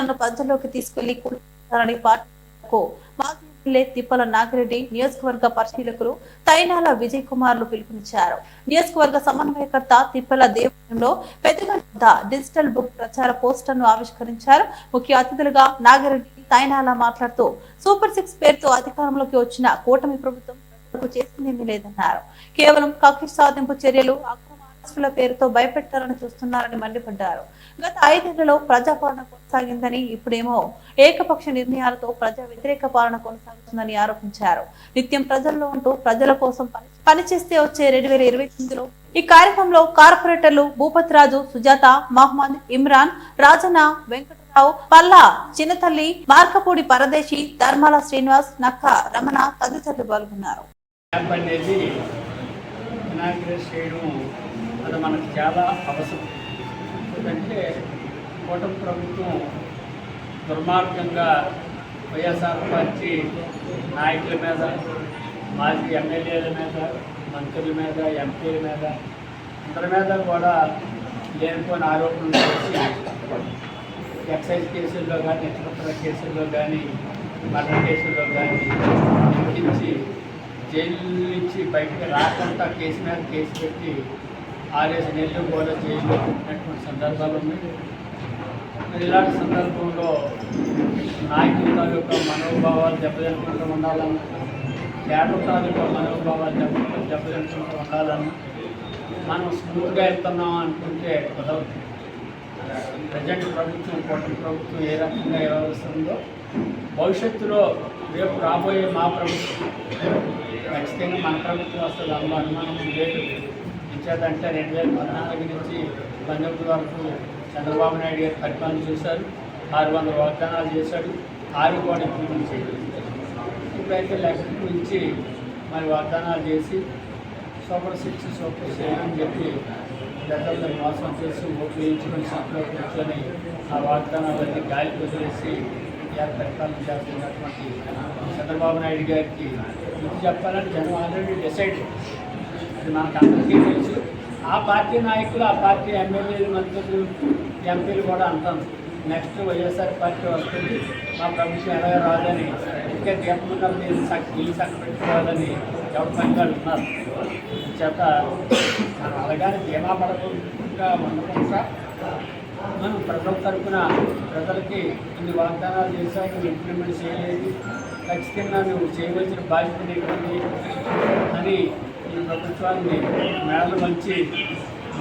వైఫల్యాలను ప్రజల్లోకి తీసుకెళ్ళి కూర్చున్నారని పార్టీలకు మాజీ ఎమ్మెల్యే తిప్పల నాగిరెడ్డి నియోజకవర్గ పరిశీలకులు తైనాల విజయ్ కుమార్లు పిలుపునిచ్చారు. నియోజకవర్గ సమన్వయకర్త తిప్పల దేవాలయంలో పెద్దగంట డిజిటల్ బుక్ ప్రచార పోస్టర్ను ఆవిష్కరించారు. ముఖ్య అతిథులుగా నాగిరెడ్డి తైనాల మాట్లాడుతూ సూపర్ సిక్స్ పేరుతో అధికారంలోకి వచ్చిన కూటమి ప్రభుత్వం చేసిందేమీ లేదన్నారు. కేవలం కక్ష సాధింపు చర్యలు అక్రమ పేరుతో భయపెట్టాలని చూస్తున్నారని మండిపడ్డారు. గత ఐదేళ్ళలో ప్రజాపాలన కొనసాగిందని ఇప్పుడేమో ఏకపక్ష నిర్ణయాలతో ప్రజా వ్యతిరేక పాలన కొనసాగుతుందని ఆరోపించారు. నిత్యం ప్రజల్లో ఉంటూ ప్రజల కోసం పని- పనిచేస్తే వచ్చే రెండు వేల ఇరవై తొమ్మిదిలో ఈ కార్యక్రమంలో కార్పొరేటర్లు భూపతి రాజు సుజాత మహమ్మద్ ఇమ్రాన్ రాజన వెంకటరావు పల్లా చిన్నతల్లి మార్కపూడి పరదేశి ధర్మాల శ్రీనివాస్ నక్క రమణ తదితరులు పాల్గొన్నారు. అనేది చేయడం అది మనకు చాలా అవసరం. ఎందుకంటే కూటమి ప్రభుత్వం దుర్మార్గంగా వైఎస్ఆర్ పార్టీ నాయకుల మీద మాజీ ఎమ్మెల్యేల మీద మంత్రుల మీద ఎంపీల మీద అందరి మీద కూడా లేనిపోయిన ఆరోపణలు చేసి ఎక్సైజ్ కేసుల్లో కానీ ఇతరత్ర కేసుల్లో కానీ మర్డర్ కేసుల్లో కానీ ఇరికించి జైలు నుంచి బయటకు రాకుండా కేసు మీద కేసు పెట్టి ఆర్ఎస్ నెల్లూరు కూడా జైల్లో సందర్భాలు ఉన్నాయి. మరి ఇలాంటి సందర్భంలో నాయకుల తాలూకా మనోభావాలు దెబ్బతింటుకుంటూ ఉండాలన్నా కేటర్ తాలూకా మనోభావాలు దెబ్బ దెబ్బతింటుకుంటూ ఉండాలన్నా మనం స్మూత్గా వెళ్తున్నాం అనుకుంటే కుదరదు. ప్రజెంట్ ప్రభుత్వం కొత్త ప్రభుత్వం ఏ రకంగా వ్యవహరిస్తుందో భవిష్యత్తులో రేపు రాబోయే మా ప్రభుత్వం ఖచ్చితంగా మన ప్రభుత్వం వస్తుంది అందులో అనుమానం లేదు. అంటే రెండు వేల పద్నాలుగు నుంచి పంతొమ్మిది వరకు చంద్రబాబు నాయుడు గారు పరిపాలన చూశారు. ఆరు వందల వాగ్దానాలు చేశాడు. ఆరు కూడా పూర్తి చేయలేదు ఇప్పుడైతే లక్షకు మించి మరి వాగ్దానాలు చేసి సూపర్ సిక్స్ సూపర్ సెవెన్ అని చెప్పి ప్రజలను మోసం చేసి ఓట్లు వేయించుకొని సీట్లో కూర్చొని ఆ వాగ్దానాలన్నీ గాలి వదిలేసి ఇవాళ పరిపాలన చేస్తున్నటువంటి చంద్రబాబు నాయుడు గారికి ఇది చెప్పాలని జనం ఆల్రెడీ డిసైడ్ చేస్తున్నాను అందరికీ తెలుసు. ఆ పార్టీ నాయకులు ఆ పార్టీ ఎమ్మెల్యేలు మంత్రులు ఎంపీలు కూడా అంటాను నెక్స్ట్ వైఎస్ఆర్ పార్టీ వస్తుంది. మా ప్రభుత్వం ఎలా రాదని ఇంకా దీపమున్న మీరు సక్ ఇల్లు సక్క పెట్టుకోవాలని ఎవరి పనిగాలు ఉన్నారు. చేత మనం అలాగని ధీమా పడకుండా ఉండకుండా మనం ప్రజల తరఫున ప్రజలకి ఇన్ని వాగ్దానాలు చేశావు నువ్వు ఇంప్లిమెంట్ చేయలేదు. ఖచ్చితంగా నువ్వు చేయవలసిన బాధ్యత నీకుంది అని ఈ ప్రభుత్వాన్ని మేళ మంచి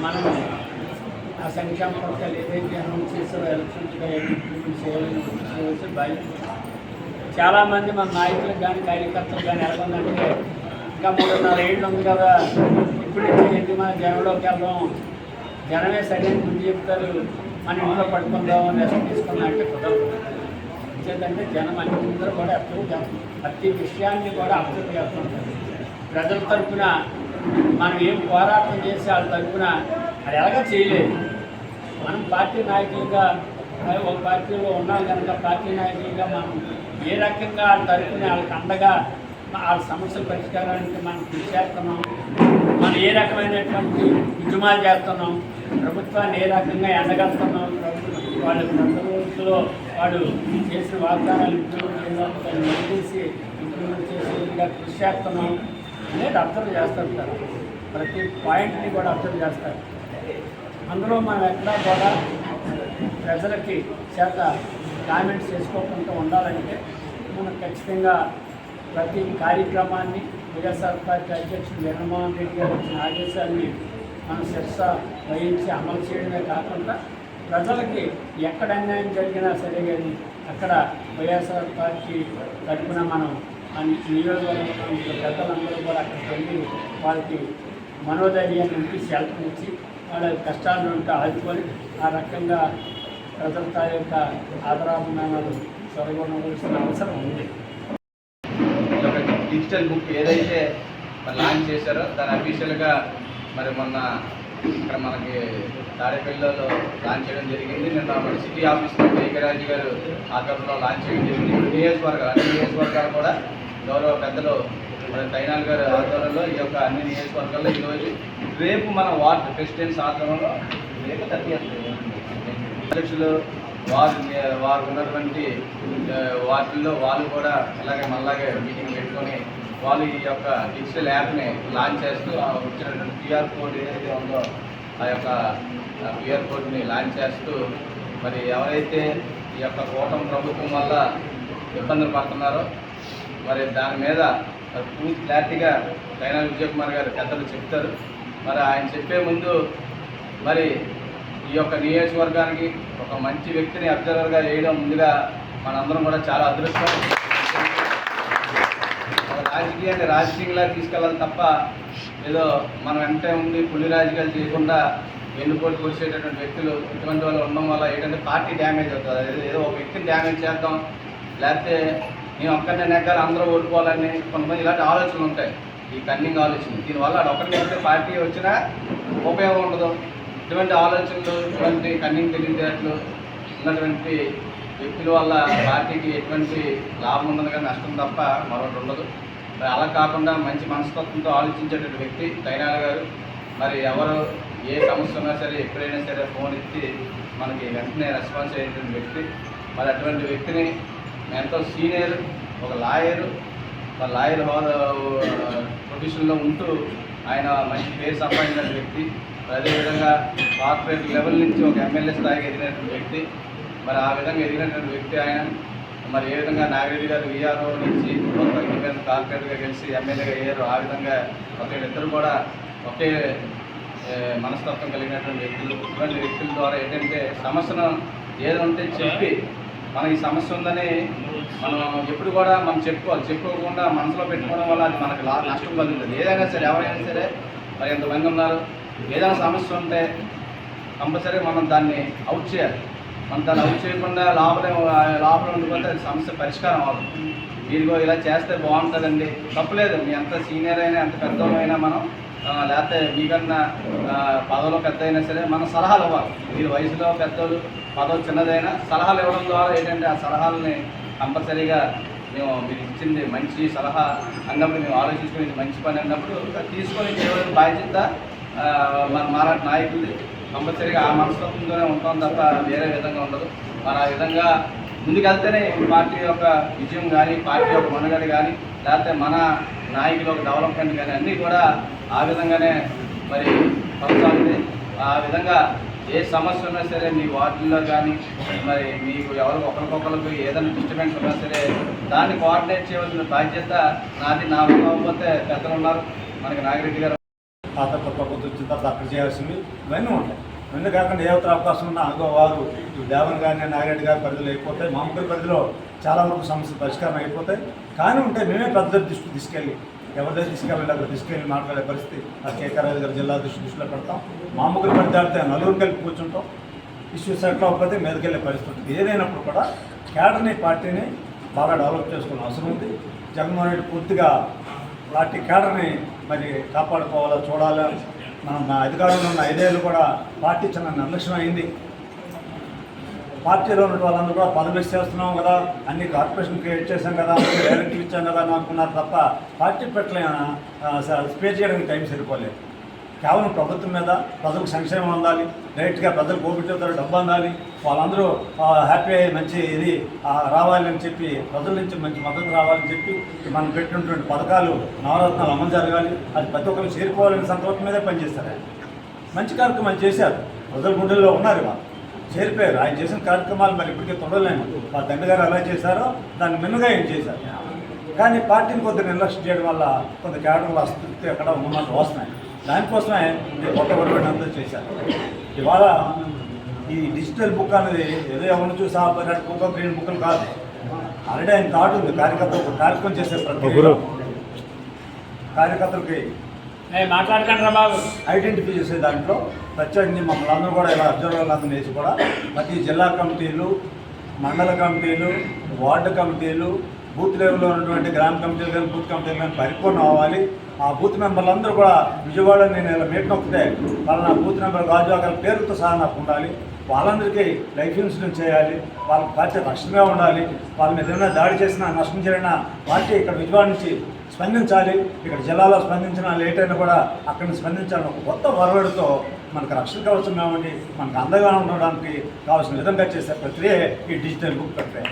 మనం ఆ సంక్షేమ పథకాలు ఏదైతే అనౌన్స్ చేసారో ఎలక్షన్స్గా ఇంప్లిమెంట్ చేయాలని చేయవలసిన బాధ్యత చాలామంది మన నాయకులకు కానీ కార్యకర్తలు కానీ ఎలాగొందంటే ఇంకా మూడున్నర ఏళ్ళు ఉంది కదా ఇప్పుడు ఏంటి మన జనంలోకి వెళ్దాం జనమే సరైన ముందు చెప్తారు మన ఇంట్లో పడుకుందాం రెస్ట్ తీసుకుందాం అంటే కుదరదు. ఎందుకంటే జనం అందరూ కూడా అబ్జర్వ్ చేస్తారు ప్రతి విషయాన్ని కూడా అబ్జర్వ్ చేస్తుంటారు. ప్రజల తరఫున మనం ఏం పోరాటం చేసి వాళ్ళ తరఫున అది ఎలాగో చేయలేదు. మనం పార్టీ నాయకులుగా ఒక పార్టీలో ఉన్నాం కనుక పార్టీ నాయకులుగా మనం ఏ రకంగా వాళ్ళ తరఫున వాళ్ళకి అండగా వాళ్ళ సమస్యల పరిష్కారానికి మనం కృషి చేస్తున్నాం మనం ఏ రకమైనటువంటి ఉద్యమాలు చేస్తున్నాం ప్రభుత్వాన్ని ఏ రకంగా ఎండగడుతున్నాం వాళ్ళ ప్రభుత్వంలో వాడు చేసిన వాగ్దానాలు ఇంప్లిమెంట్ చేయడానికి చేసి ఇంప్లిమెంట్ చేసే విధంగా కృషి చేస్తున్నాం. అనేది అబ్జర్వ్ చేస్తుంటారు ప్రతి పాయింట్ని కూడా అబ్జర్వ్ చేస్తారు. అందులో మనం ఎక్కడా కూడా ప్రజలకి చేత కామెంట్స్ చేసుకోకుండా ఉండాలంటే మనం ఖచ్చితంగా ప్రతి కార్యక్రమాన్ని వైఎస్ఆర్ పార్టీ అధ్యక్షుడు జగన్మోహన్ రెడ్డి గారు ఇచ్చిన ఆదేశాన్ని మనం శిక్ష వహించి అమలు చేయడమే కాకుండా ప్రజలకి ఎక్కడ అన్యాయం జరిగినా సరే కానీ అక్కడ వైఎస్ఆర్ పార్టీ తరఫున మనం అండ్ నియోజకవర్గంలో పెద్దలందరూ కూడా అక్కడికి వెళ్ళి వాళ్ళకి మనోధైర్యాన్ని ఉంచి షెల్టర్ ఇచ్చి వాళ్ళ కష్టాలను ఆదుకొని ఆ రకంగా ప్రజల యొక్క ఆదరాభిమానాలు చొరగొనవలసిన అవసరం ఉంది. డిజిటల్ బుక్ ఏదైతే లాంచ్ చేశారో దాని అఫీషియల్గా మరి మొన్న ఇక్కడ మనకి తాడేపల్లిలో లాంచ్ చేయడం జరిగింది. నిన్న మన సిటీ ఆఫీస్ జయకరాజు గారు ఆధ్వర్యంలో లాంచ్ చేయడం జరిగింది. నియోజకవర్గాలు అన్ని నియోజకవర్గాలు కూడా గౌరవ పెద్దలు మన తైనాల్ గారి ఆధ్వర్యంలో ఈ యొక్క అన్ని నియోజకవర్గాల్లో ఈరోజు రేపు మన వార్డ్ ప్రెసిడెంట్స్ ఆధ్వర్యంలో రేపు థర్టీ అధ్యక్షులు వారు వారు ఉన్నటువంటి వాటిల్లో వాళ్ళు కూడా ఇలాగే మళ్ళాగే మీటింగ్ పెట్టుకొని వాళ్ళు ఈ యొక్క డిజిటల్ యాప్ని లాంచ్ చేస్తూ వచ్చినటువంటి క్యూఆర్ కోడ్ ఏదైతే ఉందో ఆ యొక్క క్యూఆర్ కోడ్ని లాంచ్ చేస్తూ మరి ఎవరైతే ఈ యొక్క కూటమి ప్రభుత్వం వల్ల ఇబ్బందులు పడుతున్నారో మరి దాని మీద మరి పూర్తి క్లారిటీగా కైనా విజయ్ కుమార్ గారు పెద్దలు చెప్తారు. మరి ఆయన చెప్పే ముందు మరి ఈ యొక్క నియోజకవర్గానికి ఒక మంచి వ్యక్తిని అబ్జర్వర్గా వేయడం ముందుగా మనందరం కూడా చాలా అదృష్టం. రాజకీయాన్ని రాజకీయంగా తీసుకెళ్ళాలి తప్ప ఏదో మనం వెంటే ఉండి పులి రాజకీయాలు చేయకుండా వెన్నుపోటు కూర్చేటటువంటి వ్యక్తులు ఇటువంటి వాళ్ళు ఉండడం వల్ల ఏంటంటే పార్టీ డ్యామేజ్ అవుతుంది. ఏదో- ఏదో ఒక వ్యక్తిని డ్యామేజ్ చేద్దాం లేకపోతే నేను ఒక్కరినే నెగ్గాలి అందరూ ఓడిపోవాలని కొంతమంది ఇలాంటి ఆలోచనలు ఉంటాయి. ఈ కన్నింగ్ ఆలోచన దీనివల్ల అది ఒకరిని నెగ్గితే పార్టీ వచ్చినా ఉపయోగం ఉండదు. ఇటువంటి ఆలోచనలు ఇటువంటి కన్నింగ్ తెలివితేటలు ఉన్నటువంటి వ్యక్తుల వల్ల పార్టీకి ఎటువంటి లాభం ఉండదు కానీ నష్టం తప్ప మరొకటి ఉండదు. మరి అలా కాకుండా మంచి మనస్తత్వంతో ఆలోచించేటువంటి వ్యక్తి కైనాల గారు. మరి ఎవరు ఏ సమస్య ఉన్నా సరే ఎప్పుడైనా సరే ఫోన్ ఇచ్చి మనకి వెంటనే రెస్పాన్స్ అయ్యేటువంటి వ్యక్తి. మరి అటువంటి వ్యక్తిని ఎంతో సీనియర్ ఒక లాయరు. ఒక లాయర్ హోదా పొజిషన్లో ఉంటూ ఆయన మంచి పేరు సంపాదించిన వ్యక్తి. అదేవిధంగా కార్పొరేట్ లెవెల్ నుంచి ఒక ఎమ్మెల్యే స్థాయికి ఎదిగినటువంటి వ్యక్తి. మరి ఆ విధంగా ఎదిగినటువంటి వ్యక్తి ఆయన. మరి ఏ విధంగా నాగిరెడ్డి గారు విఆర్ఓ నుంచి ఒక కార్పొరేట్గా గెలిచి ఎమ్మెల్యేగా అయ్యారు. ఆ విధంగా ఒకళ్ళిద్దరు కూడా ఒకే మనస్తత్వం కలిగినటువంటి వ్యక్తులు. ఇటువంటి వ్యక్తుల ద్వారా ఏంటంటే సమస్యను ఏదో ఉంటే చెప్పి మన ఈ సమస్య ఉందని మనం ఎప్పుడు కూడా మనం చెప్పుకోవాలి. చెప్పుకోకుండా మనసులో పెట్టుకోవడం వల్ల అది మనకు లా నష్టం కలుగుతుంది ఏదైనా సరే ఎవరైనా సరే మరి ఎంతమంది ఉన్నారు? ఏదైనా సమస్య ఉంటే కంపల్సరీ మనం దాన్ని అవుట్ చేయాలి. మనం దాన్ని అవుట్ చేయకుండా లోపలే లోపల ఉండిపోతే అది సమస్య పరిష్కారం అవ్వదు. మీరు ఇలా చేస్తే బాగుంటుందండి. తప్పులేదు. మీ ఎంత సీనియర్ అయినా ఎంత పెద్దమైనా మనం లేకపోతే మీకన్నా ఆ, పదవిలో పెద్ద అయినా సరే మన సలహాలు ఇవ్వాలి. మీరు వయసులో పెద్దలు పదవి చిన్నదైనా సలహాలు ఇవ్వడం ద్వారా ఏంటంటే ఆ సలహాలని కంపల్సరీగా మేము మీరు ఇచ్చింది మంచి సలహా అన్నప్పుడు మేము ఆలోచించుకునేది ఇది మంచి పని అన్నప్పుడు తీసుకొని చేయడం బాధ్యత మన మారాట నాయకులు కంపల్సరీగా ఆ మనస్తత్వంతోనే ఉంటాం తప్ప వేరే విధంగా ఉండదు. మరి ఆ విధంగా ముందుకెళ్తేనే పార్టీ యొక్క విజయం కానీ పార్టీ యొక్క మనుగడ కానీ లేకపోతే మన నాయకులు ఒక డెవలప్మెంట్ కానీ అన్నీ కూడా ఆ విధంగానే మరి కొనసాగుతాయి. ఆ విధంగా ఏ సమస్య ఉన్నా సరే మీ వార్డుల్లో కానీ మరి మీకు ఎవరికి ఒకరికొకరికి ఏదైనా డిస్టర్బెన్స్ ఉన్నా సరే దాన్ని కోఆర్డినేట్ చేయవలసిన బాధ్యత నాది. నా కాకపోతే పెద్దలు ఉన్నారు. మనకి నాగిరెడ్డి గారు పాత కొత్త ప్రభుత్వం వచ్చిన తర్వాత అక్కడ చేయాల్సింది. ఇవన్నీ ఉంటాయి. ఇవన్నీ కాకుండా ఏ ఒక్క అవకాశం ఉన్నా అగో వారు దేవన్ గారిని నాగిరెడ్డి గారి పరిధిలో అయిపోతాయి. మా ముగ్గురి పరిధిలో చాలా వరకు సమస్యలు పరిష్కారం అయిపోతాయి. కానీ ఉంటే మేమే పెద్ద దృష్టి తీసుకెళ్ళి ఎవరి దగ్గర తీసుకెళ్ళాలి అక్కడ తీసుకెళ్ళి మాట్లాడే పరిస్థితి. ఆ కేకే రాజు గారు జిల్లా దృష్టి దృష్టిలో పెడతాం. మా ముగ్గురు నలుగురు కలిపి కూర్చుంటాం. ఇష్యూ సెటిల్ అవ్వకపోతే మీదకెళ్ళే పరిస్థితి ఉంటుంది ఏదైనప్పుడు కూడా క్యాడర్ని పార్టీని బాగా డెవలప్ చేసుకునే అవసరం ఉంది. జగన్మోహన్ రెడ్డి పూర్తిగా పార్టీ క్యాడర్ని మరి కాపాడుకోవాలా చూడాలా? మనం అధికారంలో ఉన్న ఐదేళ్ళు కూడా పార్టీ చిన్న నిర్లక్ష్యం అయింది. పార్టీలో ఉన్న వాళ్ళందరూ కూడా పదవి చేస్తున్నాం కదా అన్ని కార్పొరేషన్ క్రియేట్ చేశాం కదా డైరెక్ట్ ఇచ్చాం కదా అని అనుకున్నారు తప్ప పార్టీ పెట్టలేనా స్పేర్ చేయడానికి టైం సరిపోలేదు. కేవలం ప్రభుత్వం మీద ప్రజలకు సంక్షేమం అందాలి డైరెక్ట్గా ప్రజలు కోపిట్లతో డబ్బు అందాలి వాళ్ళందరూ హ్యాపీ అయ్యి మంచి ఇది రావాలని చెప్పి ప్రజల నుంచి మంచి మద్దతు రావాలని చెప్పి మనం పెట్టినటువంటి పథకాలు నవరత్నాలు అమలు జరగాలి అది ప్రతి ఒక్కరికి చేరుకోవాలనే సంకల్పం మీదే పనిచేస్తారు. మంచి కార్యక్రమాలు చేశారు. ప్రజల గుండెల్లో ఉన్నారు వాళ్ళు. చేరిపోయారు. ఆయన చేసిన కార్యక్రమాలు మరి ఇప్పటికే తొడలేము. ఆ దండ గారు ఎలా చేశారో దాన్ని మిన్నగా ఏం చేశారు? కానీ పార్టీని కొద్ది నిర్లక్ష్యం చేయడం వల్ల కొంత కేడర్ల అస్తృప్తి అక్కడ ఉన్నమాట వస్తున్నాయి. దానికోసమే నేను కొత్త గవర్నమెంట్ చేశాను ఇవాళ ఈ డిజిటల్ బుక్ అనేది ఏదో ఎవరిని చూసి ఆ రెడ్ బుక్ గ్రీన్ బుక్లు కాదు. ఆల్రెడీ ఆయన థాట్ ఉంది. కార్యకర్త కార్యక్రమం చేసే ప్రక్రియ. కార్యకర్తలకి మాట్లాడకండి బాబు. ఐడెంటిఫై చేసే దాంట్లో ప్రత్యేకంగా మమ్మల్ని అందరూ కూడా ఇలా అబ్జర్వర్లు అందరూ వేసి కూడా ప్రతి జిల్లా కమిటీలు మండల కమిటీలు వార్డు కమిటీలు బూత్ లెవెల్లో ఉన్నటువంటి గ్రామ కమిటీలు కానీ బూత్ కమిటీలు కానీ పరిపూర్ణం అవ్వాలి. ఆ బూత్ మెంబర్లు అందరూ కూడా విజయవాడ నేను ఇలా మీట్ నొక్కితే వాళ్ళ బూత్ మెంబర్ గాజు గారి పేరుతో సహా నాకు ఉండాలి. వాళ్ళందరికీ లైఫ్ ఇన్సూరెన్స్ చేయాలి. వాళ్ళకి పార్టీ రక్షణగా ఉండాలి. వాళ్ళ మీద ఏదైనా దాడి చేసినా నష్టం జరిగినా పార్టీ ఇక్కడ విజయవాడ నుంచి స్పందించాలి. ఇక్కడ జిల్లాలో స్పందించిన లేట్ అయినా కూడా అక్కడ స్పందించాలని ఒక కొత్త వరవడితో మనకు రక్షణ కవచం ఏమండి మనకు అందగా ఉండడానికి కావాల్సిన విధంగా చేసే ప్రక్రియ ఈ డిజిటల్ బుక్ ప్రక్రియ.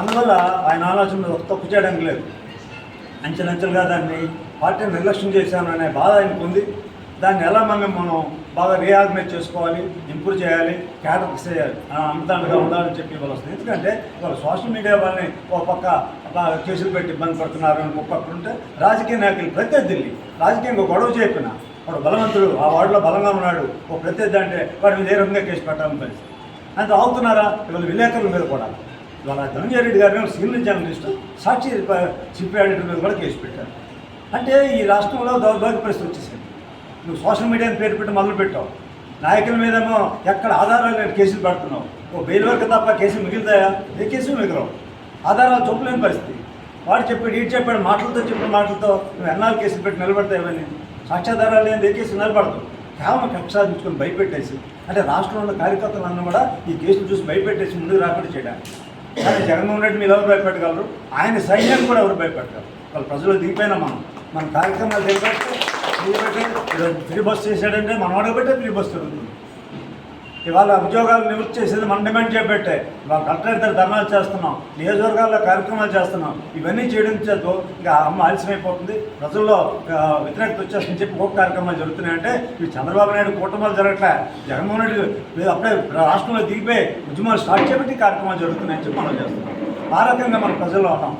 అందువల్ల ఆయన ఆలోచన ఒక తప్పు చేయడానికి లేదు. అంచెలంచెలుగా దాన్ని పార్టీని నిర్లక్ష్యం చేశాను అనే బాధ ఆయనకు ఉంది. దాన్ని ఎలా మనం మనం బాగా రీఆర్గనైజ్ చేసుకోవాలి ఇంప్రూవ్ చేయాలి క్యాటర్ చేయాలి అంతగా ఉండాలని చెప్పి ఇవాళ వస్తుంది. ఎందుకంటే ఇవాళ సోషల్ మీడియా వాళ్ళని ఒక పక్క కేసులు పెట్టి ఇబ్బంది పడుతున్నారు అని ఒక్కొక్కరుంటే రాజకీయ నాయకులు ప్రత్యర్థుల్ని రాజకీయంగా గొడవ చెప్పిన వాడు బలవంతుడు ఆ వార్డులో బలంగా ఉన్నాడు ఒక ప్రత్యర్థి అంటే వాడి మీద ఏ రకంగా కేసు పెట్టాలని పరిస్థితి. అంత అవుతున్నారా ఇవాళ విలేకరుల మీద కూడా. ఇవాళ ధనంజయ రెడ్డి గారిని senior journalist Sakshi CP editor మీద కూడా కేసు పెట్టారు. అంటే ఈ రాష్ట్రంలో దౌర్భాగ్య పరిస్థితి వచ్చేసింది. నువ్వు సోషల్ మీడియాని పేరు పెట్టి మొదలు పెట్టావు. నాయకుల మీదేమో ఎక్కడ ఆధారాలు లేని కేసులు పెడుతున్నావు. ఓ బెయిల్ వరకు తప్ప కేసులు మిగులుతాయా? ఏ కేసులు మిగలవు. ఆధారాలు చూపలేని పరిస్థితి. వాడు చెప్పాడు ఈడు చెప్పాడు మాటలతో చెప్పిన మాటలతో నువ్వు ఎన్నాళ్ళు కేసులు పెట్టి నిలబడతావు సాక్ష్యాధారాలు లేని కేసు నిలబడదు కేవలం కక్ష సాధించుకొని భయపెట్టేసి అంటే రాష్ట్రంలో ఉన్న కార్యకర్తలను కూడా ఈ కేసులు చూసి భయపెట్టేసి ముందుకు రాకుండా చేయడానికి. కానీ జగన్మోహన్ రెడ్డి మీరు ఎవరు భయపెట్టగలరు? ఆయన సైన్యాన్ని కూడా ఎవరు భయపెట్టగలరు? వాళ్ళు ప్రజలు దిగిపోయినా మనం. మన కార్యక్రమాలు దిగబెట్టి ఫ్రీ బస్ చేశాడంటే మనం అడగబట్టే ఫ్రీ బస్ జరుగుతుంది ఇవాళ ఉద్యోగాలు నివృత్తి చేసేది మనం డిమాండ్ చేపట్టే. ఇవాళ కలెక్టర్ ధర్నాలు చేస్తున్నాం నియోజకవర్గాల్లో కార్యక్రమాలు చేస్తున్నాం. ఇవన్నీ చేయడం చేత ఇంకా అమ్మ ఆలస్యమైపోతుంది. ప్రజల్లో వ్యతిరేకత వచ్చేస్తుందని చెప్పి ఒక కార్యక్రమాలు జరుగుతున్నాయంటే ఇవి చంద్రబాబు నాయుడు కూటమాలు జరగట్లే. జగన్మోహన్ రెడ్డి అప్పుడే రాష్ట్రంలో దిగిపోయి ఉద్యమాలు స్టార్ట్ చేయబట్టి కార్యక్రమాలు జరుగుతున్నాయని చెప్పి మనం చేస్తున్నాం. ఆ రకంగా మన ప్రజల్లో ఉన్నాం.